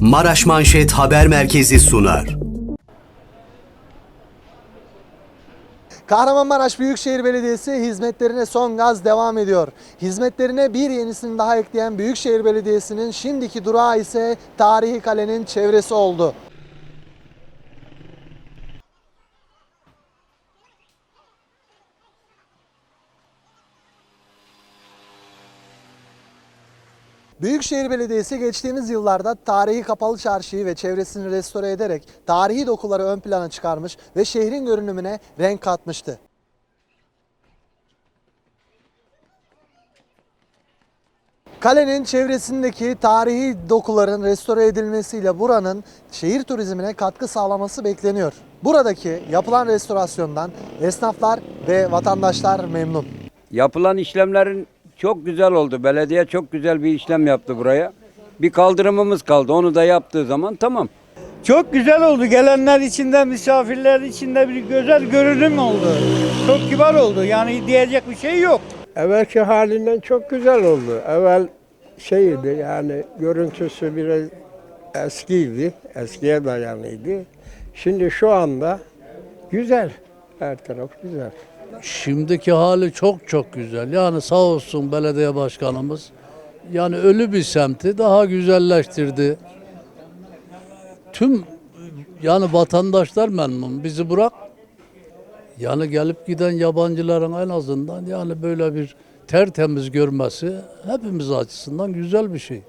Maraş Manşet Haber Merkezi sunar. Kahramanmaraş Büyükşehir Belediyesi hizmetlerine son gaz devam ediyor. Hizmetlerine bir yenisini daha ekleyen Büyükşehir Belediyesi'nin şimdiki durağı ise Tarihi Kale'nin çevresi oldu. Büyükşehir Belediyesi geçtiğimiz yıllarda tarihi kapalı çarşıyı ve çevresini restore ederek tarihi dokuları ön plana çıkarmış ve şehrin görünümüne renk katmıştı. Kalenin çevresindeki tarihi dokuların restore edilmesiyle buranın şehir turizmine katkı sağlaması bekleniyor. Buradaki yapılan restorasyondan esnaflar ve vatandaşlar memnun. Yapılan işlemlerin çok güzel oldu. Belediye çok güzel bir işlem yaptı buraya. Bir kaldırımımız kaldı. Onu da yaptığı zaman tamam. Çok güzel oldu. Gelenler içinde, misafirler içinde bir güzel görünüm oldu. Çok kibar oldu. Yani diyecek bir şey yok. Evvelki halinden çok güzel oldu. Evvel şeydi yani görüntüsü biraz eskiydi, eskiye dayanıydı. Şimdi şu anda güzel, her taraf güzel. Şimdiki hali çok çok güzel. Yani sağ olsun belediye başkanımız. Yani ölü bir semti daha güzelleştirdi. Tüm yani vatandaşlar memnun. Bizi bırak. Yani gelip giden yabancıların en azından yani böyle bir tertemiz görmesi hepimiz açısından güzel bir şey.